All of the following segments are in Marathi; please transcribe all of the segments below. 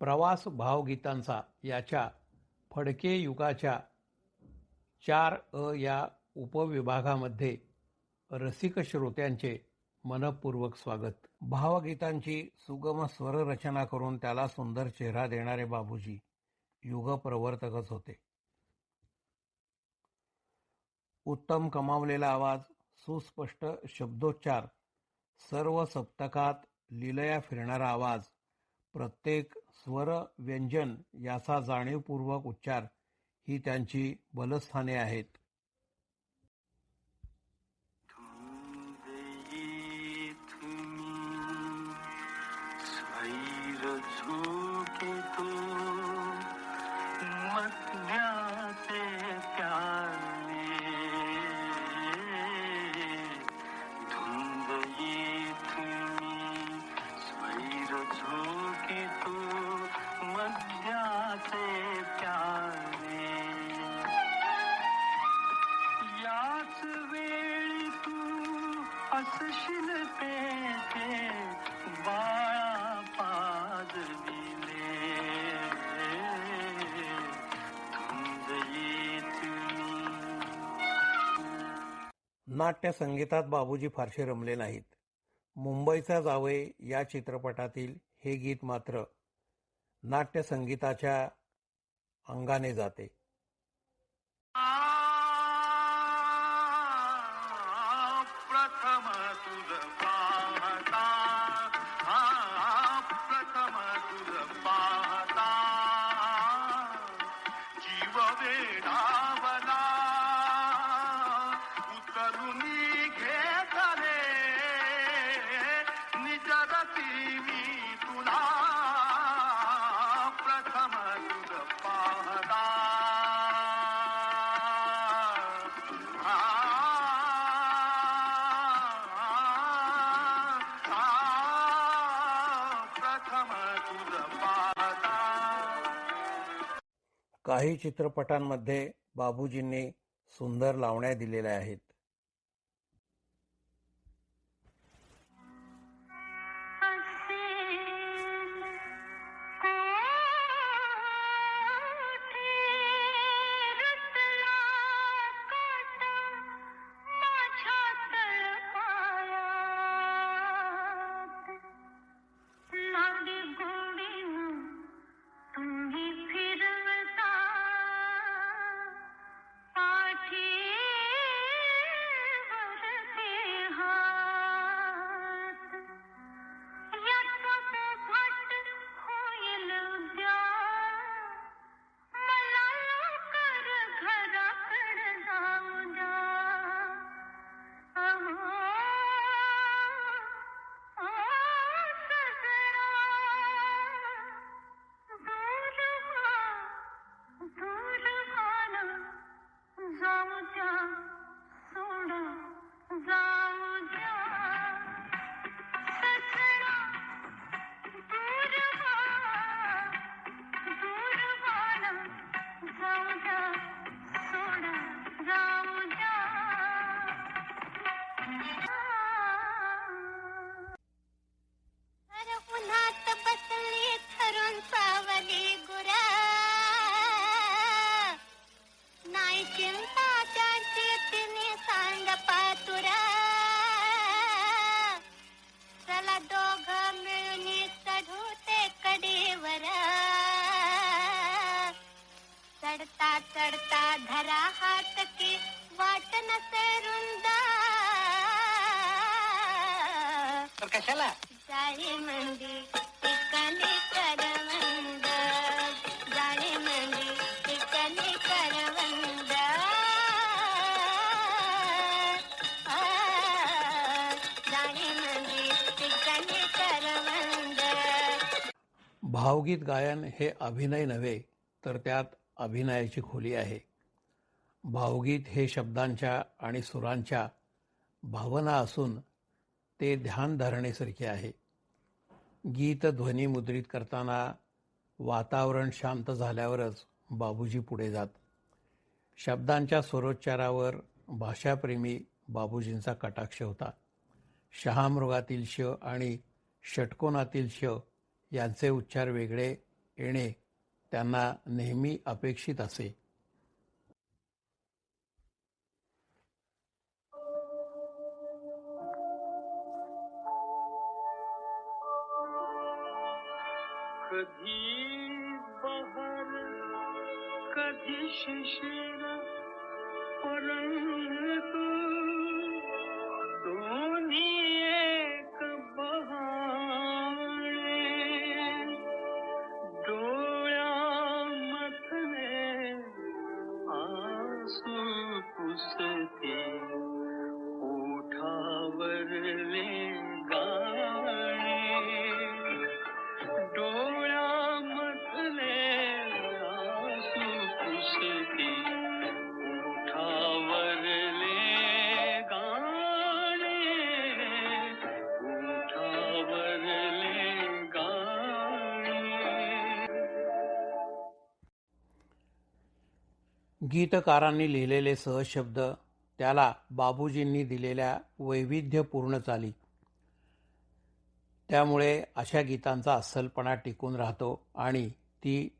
प्रवास भावगीतांचा याच्या फडके युगाच्या चार अ या उपविभागामध्ये रसिक श्रोत्यांचे मनपूर्वक स्वागत. भावगीतांची सुगम स्वररचना करून त्याला सुंदर चेहरा देणारे बाबूजी युगप्रवर्तकच होते. उत्तम कमावलेला आवाज सुस्पष्ट शब्दोच्चार सर्व सप्तकात लिलया फिरणारा आवाज प्रत्येक स्वर व्यंजन याचा जाणीवपूर्वक उच्चार ही त्यांची बलस्थाने आहेत. नाट्य संगीतात बाबूजी फारसे रमले नाहीत. मुंबईचा जावे या चित्रपटातील हे गीत मात्र नाट्य संगीताच्या अंगाने जाते. काही चित्रपटांमध्ये बाबूजींनी सुंदर लावण्या दिलेल्या आहेत. भावगीत गायन हे अभिनय नव्हे तर त्यात अभिनयाची खोली आहे. भावगीत हे शब्दांच्या आणि सुरांच्या भावना असून ते ध्यान धरणेसारखे आहे. गीत ध्वनी मुद्रित करताना वातावरण शांत झाल्यावरच बाबूजी पुढे जात. शब्दांच्या स्वरोच्चारावर भाषाप्रेमी बाबूजींचा कटाक्ष होता. शहामृगातील श आणि षटकोनातील श यांचे उच्चार वेगळे येणे त्यांना नेहमी अपेक्षित असे. कधी बहर कधी शिशिर परंतु गीतकारांनी लिहिलेले सहशब्द त्याला बाबूजींनी दिलेल्या वैविध्यपूर्ण चाली. त्यामुळे अशा गीतांचा अस्सलपणा टिकून राहतो आणि ती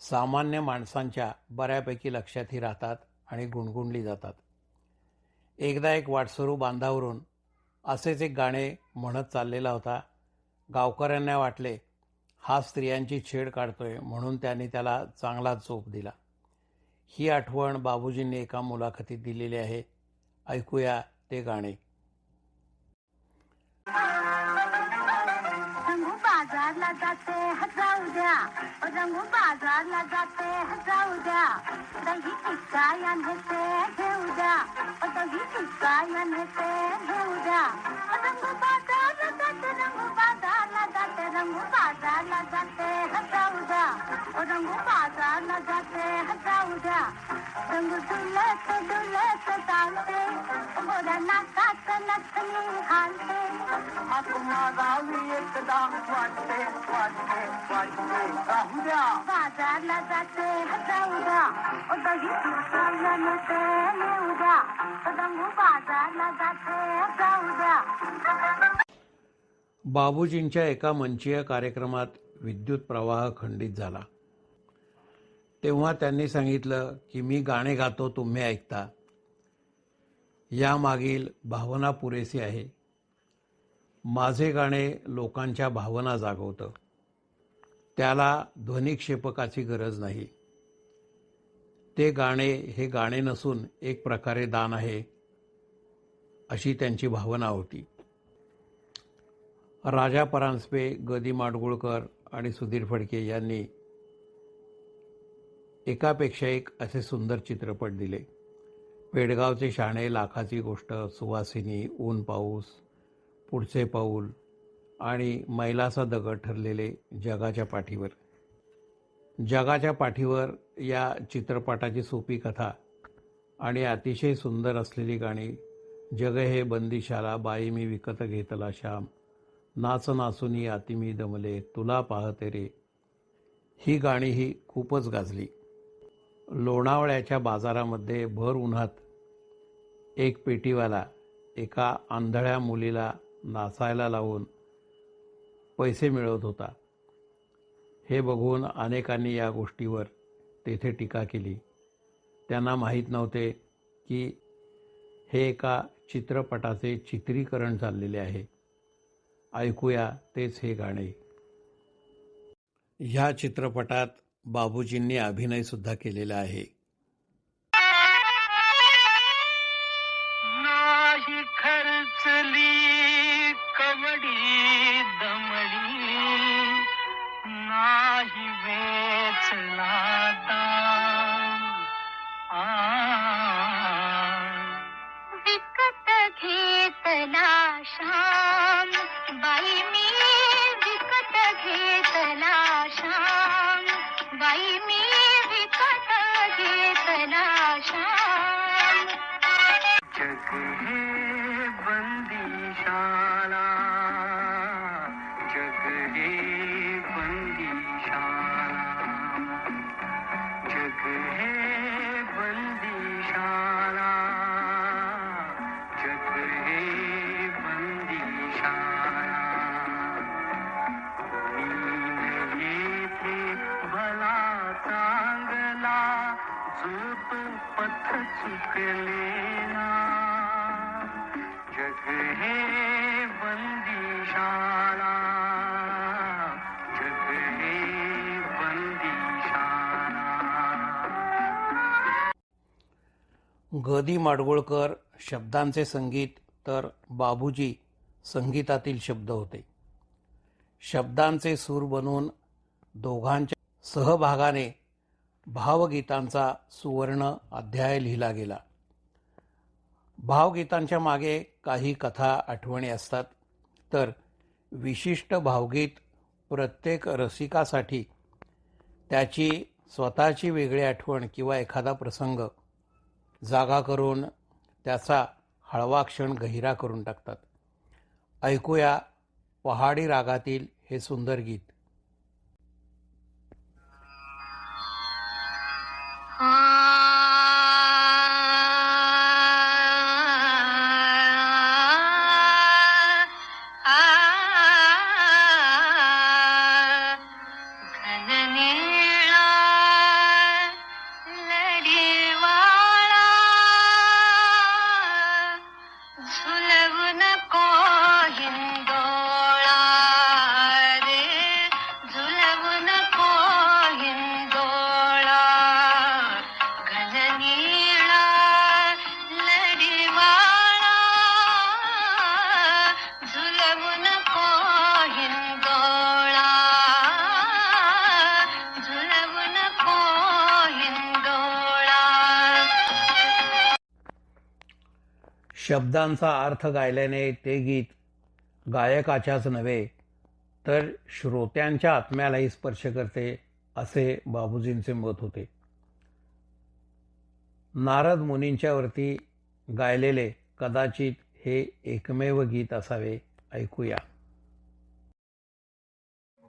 सामान्य माणसांच्या बऱ्यापैकी लक्षातही राहतात आणि गुणगुणली जातात. एकदा एक वाटसरू बांधावरून असेच एक गाणे म्हणत चाललेला होता. गावकऱ्यांना वाटले हा स्त्रियांची छेड काढतोय म्हणून त्यांनी त्याला चांगला चोप दिला. ही आठवण बाबूजींनी एका मुलाखतीत दिलेली आहे. ऐकूया ते गाणे. बाजारला जाते जाऊ द्या. रंगू बाजारला जाते जाऊ द्या. दही टिक्का या नेते घेऊ द्या. दही टिक्का या नेते घेऊ द्या. रंगू जाते रंगू बाजारला जाते जाऊ द्या रंगू बाजारला जाते जाऊ द्या रंग डुलत डुलत चालते गोऱ्या नाकात नथनी घालते आत्मा गावी एकदा वाटते वाटते वाटते राहू द्या बाजारला जाते जाऊ द्या ओ दही तुरसाला नेते नेऊ द्या रंगू बाजारला जाते जाऊ द्या बाबूजींच्या एका मंचीय कार्यक्रमात विद्युत प्रवाह खंडित झाला. तेव्हा त्यांनी सांगितलं की मी गाणे गातो तुम्ही ऐकता. यामागील भावना पुरेसी आहे. माझे गाणे लोकांच्या भावना जागवतं. त्याला ध्वनिक्षेपकाची गरज नाही. ते गाणे हे गाणे नसून एक प्रकारे दान आहे अशी त्यांची भावना होती. राजा परांजपे गदी माडगुळकर आणि सुधीर फडके यांनी एकापेक्षा एक असे सुंदर चित्रपट दिले. पेडगावचे शाणे लाखाची गोष्ट सुवासिनी ऊन पाऊस पुढचे पाऊल आणि मैलाचा दगड ठरलेले जगाच्या पाठीवर. जगाच्या पाठीवर या चित्रपटाची सोपी कथा आणि अतिशय सुंदर असलेली गाणी जग हे बंदिशाला बाई मी विकत घेतला श्याम नाच नाचुनी आती मी दमले तुला पाहते रे. ही गाणी ही खूपच गाजली. लोणावळ्याच्या बाजारामध्ये भर उन्हात एक पेटीवाला एका आंधळ्या मुलीला नाचायला लावून पैसे मिळवत होता. हे बघून अनेकांनी या गोष्टीवर तेथे टीका केली. त्यांना माहीत नव्हते की हे एका चित्रपटाचे चित्रीकरण चाललेले आहे. ऐकूया तेच हे गाणे. ह्या चित्रपटात बाबूजींनी अभिनय सुद्धा केलेला आहे. नाही खर्चली कवडी दमडी नाही वेचला विकत घेतला श्याम ग दी माडगुळकर शब्दांचे संगीत तर बाबूजी संगीतातील शब्द होते. शब्दांचे सूर बनून दोघांच्या सहभागाने भावगीतांचा सुवर्ण अध्याय लिहिला गेला. भावगीतांच्या मागे काही कथा आठवणी असतात. तर विशिष्ट भावगीत प्रत्येक रसिकासाठी त्याची स्वतःची वेगळी आठवण किंवा एखादा प्रसंग जागा करून त्याचा हळवा क्षण गहिरा करून टाकतात. ऐकूया पहाडी रागातील हे सुंदर गीत. शब्दांचा अर्थ गायल्याने ते गीत गायकाच्याच नव्हे तर श्रोत्यांच्या आत्म्यालाही स्पर्श करते असे बाबूजींचे मत होते. नारद मुनींच्यावरती गायलेले कदाचित हे एकमेव गीत असावे ऐकूया.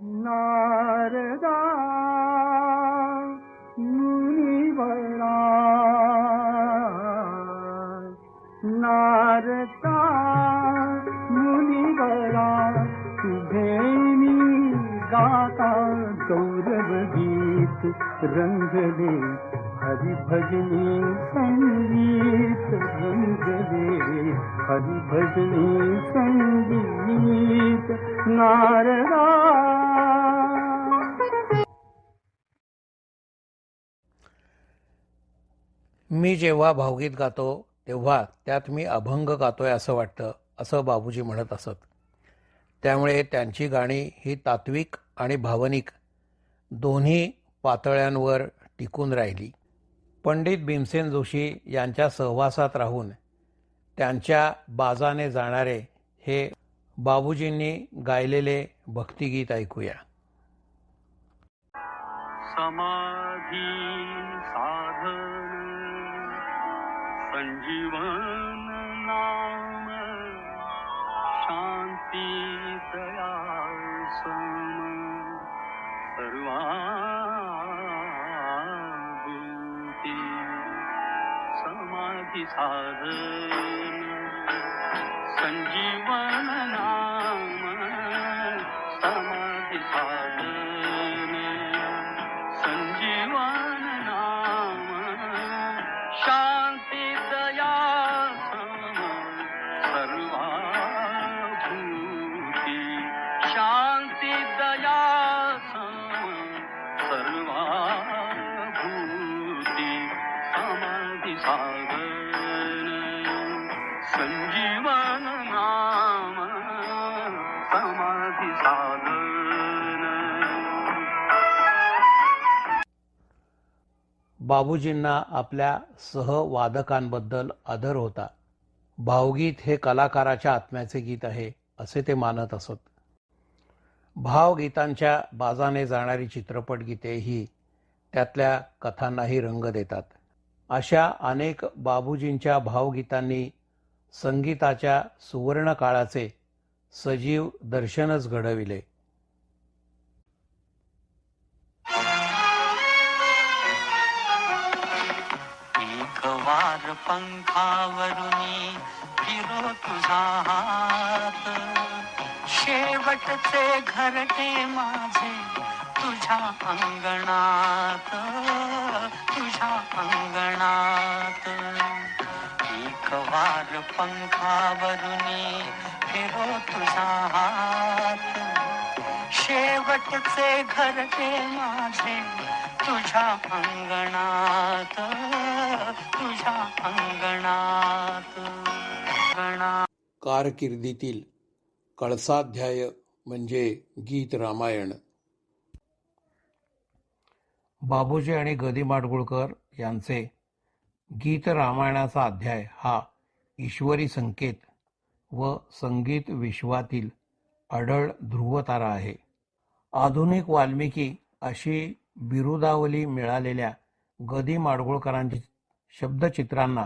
नारदा मुनी रंगले हरि भजनी संगीत रंगले हरिभजनी संगीत नारदा. मी जेव्हा भावगीत गातो तेव्हा त्यात मी अभंग गातोय असं वाटतं असं बाबूजी म्हणत असत. त्यामुळे त्यांची गाणी ही तात्विक आणि भावनिक दोन्ही पातळ्यांवर टिकून राहिली. पंडित भीमसेन जोशी यांच्या सहवासात राहून त्यांच्या बाजाने जाणारे हे बाबूजींनी गायलेले भक्तिगीत ऐकूया. समाधी साधन संजीवन समाधी साधन संजीवन बाबूजींना आपल्या सहवादकांबद्दल आदर होता. भावगीत हे कलाकाराच्या आत्म्याचे गीत आहे असे ते मानत असत. भावगीतांच्या बाजाने जाणारी चित्रपट गीते ही त्यातल्या कथांनाही रंग देतात. अशा अनेक बाबूजींच्या भावगीतांनी संगीताच्या सुवर्ण काळाचे सजीव दर्शनच घडविले. चार पंखावरुनी फिरो तुझा हात. शेवटचे घरटे माझे तुझ्या अंगणात. तुझ्या अंगणात. एक वार पंखावरुनी फिरो तुझा हात. शेवटचे घर माझे तुझ्या अंगणात तुझ्या अंगणात कारकिर्दीतील कळसाध्याय म्हणजे गीत रामायण. बाबूजी आणि गदी माडगुळकर यांचे गीत रामायणाचा अध्याय हा ईश्वरी संकेत व संगीत विश्वातील अढळ ध्रुवतारा आहे. आधुनिक वाल्मिकी अशी बिरुदावली मिळालेल्या गदी माडगुळकरांची शब्दचित्रांना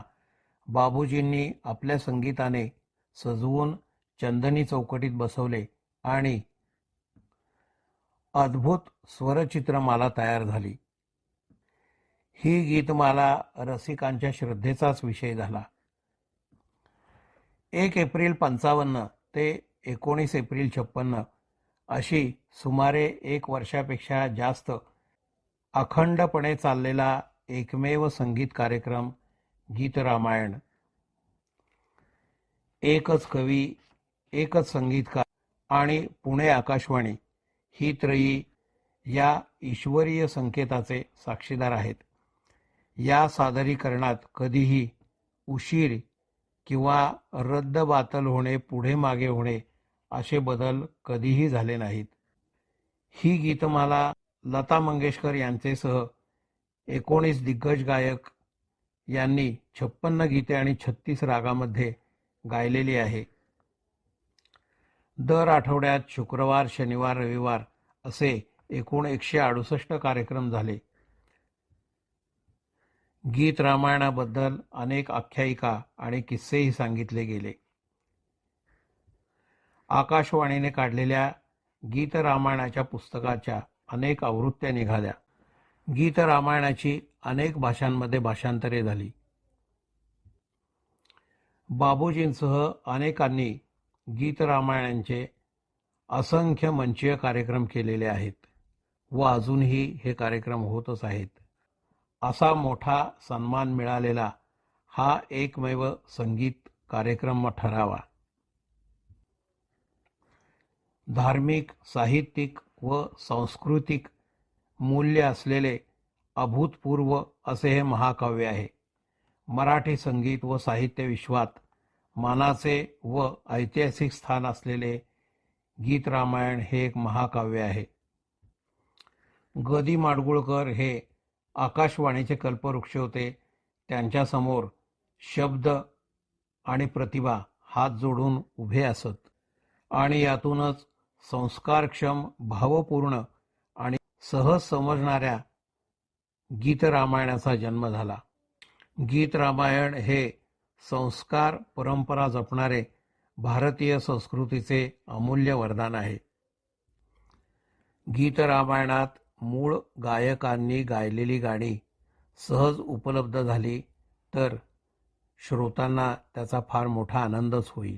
बाबूजींनी आपल्या संगीताने सजवून चंदनी चौकटीत बसवले आणि अद्भुत स्वरचित्रमाला तयार झाली. ही गीतमाला रसिकांच्या श्रद्धेचाच विषय झाला. एक एप्रिल पंचावन्न ते एकोणीस एप्रिल छप्पन्न अशी सुमारे एक वर्षापेक्षा जास्त अखंडपणे चाललेला एकमेव संगीत कार्यक्रम गीत रामायण. एकच कवी एकच संगीतकार आणि पुणे आकाशवाणी ही त्रयी या ईश्वरीय संकेताचे साक्षीदार आहेत. या सादरीकरणात कधीही उशीर किंवा रद्द बातल होणे पुढे मागे होणे असे बदल कधीही झाले नाहीत. ही गीतमाला लता मंगेशकर यांचेसह एकोणीस दिग्गज गायक यांनी छप्पन्न गीते आणि छत्तीस रागामध्ये गायलेली आहे. दर आठवड्यात शुक्रवार शनिवार रविवार असे एकूण एकशे अडुसष्ट कार्यक्रम झाले. गीत रामायणाबद्दल अनेक आख्यायिका आणि किस्सेही सांगितले गेले. आकाशवाणीने काढलेल्या गीत रामायणाच्या पुस्तकाच्या अनेक आवृत्त्या निघाल्या. गीत रामायणाची अनेक भाषांमध्ये भाषांतरे झाली. बाबूजींसह अनेकांनी गीत रामायणांचे असंख्य मंचीय कार्यक्रम केलेले आहेत व अजूनही हे कार्यक्रम होतच आहेत. असा मोठा सन्मान मिळालेला हा एकमेव संगीत कार्यक्रम ठरावा. धार्मिक साहित्यिक व सांस्कृतिक मूल्य असलेले अभूतपूर्व असे हे महाकाव्य आहे. मराठी संगीत व साहित्य विश्वात मानाचे व ऐतिहासिक स्थान असलेले गीत रामायण हे एक महाकाव्य आहे. गदी माडगुळकर हे आकाशवाणीचे कल्पवृक्ष होते. त्यांच्यासमोर शब्द आणि प्रतिभा हात जोडून उभे असत आणि यातूनच संस्कारक्षम भावपूर्ण आणि सहज समजणाऱ्या गीत रामायणाचा जन्म झाला. गीत रामायण हे संस्कार परंपरा जपणारे भारतीय संस्कृतीचे अमूल्य वरदान आहे. गीत रामायणात मूळ गायकांनी गायलेली गाणी सहज उपलब्ध झाली तर श्रोतांना त्याचा फार मोठा आनंदच होईल.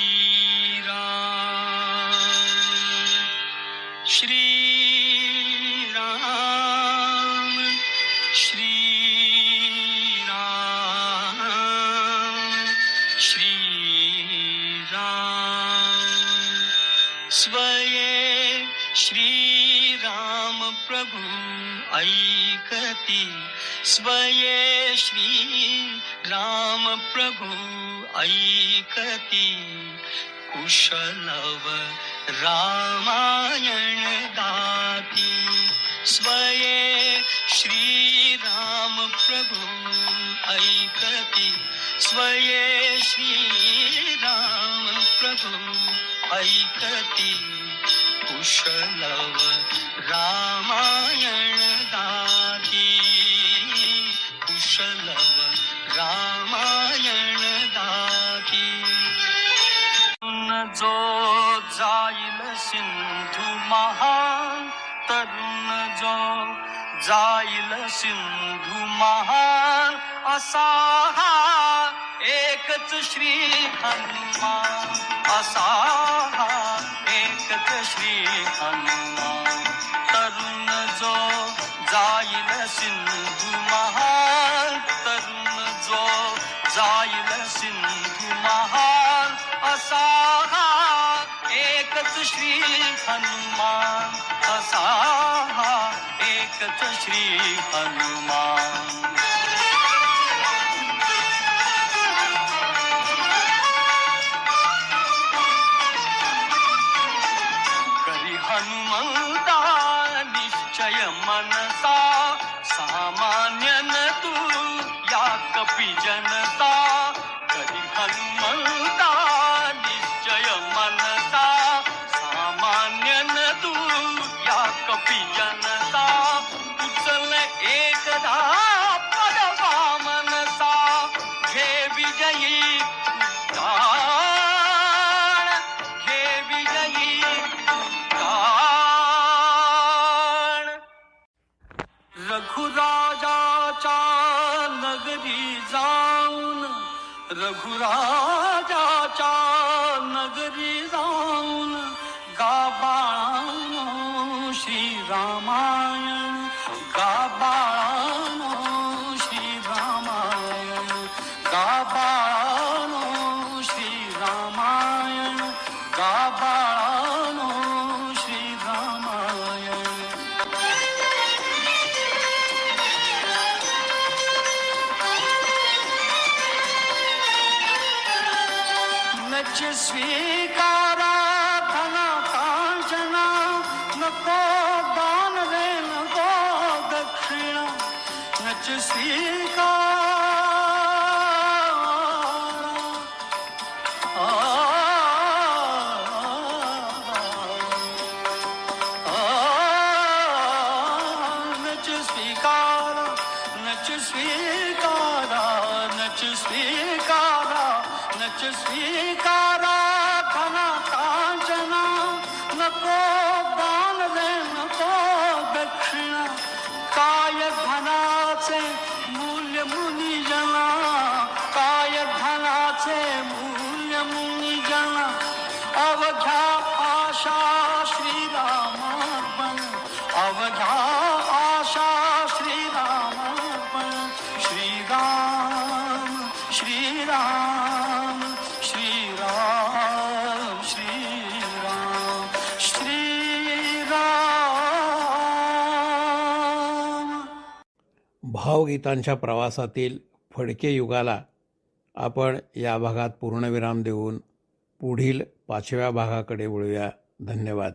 ऐकती स्वये श्री राम प्रभु ऐकती। कुशलव रामायण गाती स्वये श्रीराम प्रभु ऐकती। स्वये श्रीराम प्रभु ऐकती। कुशलव रामायण दाती। कुशलव रामायण दाखी. जो जाईल सिंधू महान तरुण जो जाईल सिंधू महान असा हा एकच श्री हनुमान. असा हा एकच श्री हनुमान. जाईल सिंधू महान तरुण जो जाईल सिंधू महान असा हा एकच श्री हनुमान असा हा एकच श्री हनुमान. विजन रघुराजाच्या नगरी गाबाळानो श्रीरामायण स्वीकारा धना कांचना नको दान रे नको दक्षिणा. नच स्वीकारा sing. भावगीतांच्या प्रवासातील फडके युगाला आपण या भागात पूर्णविराम देऊन पुढील पाचव्या भागाकडे वळूया. धन्यवाद.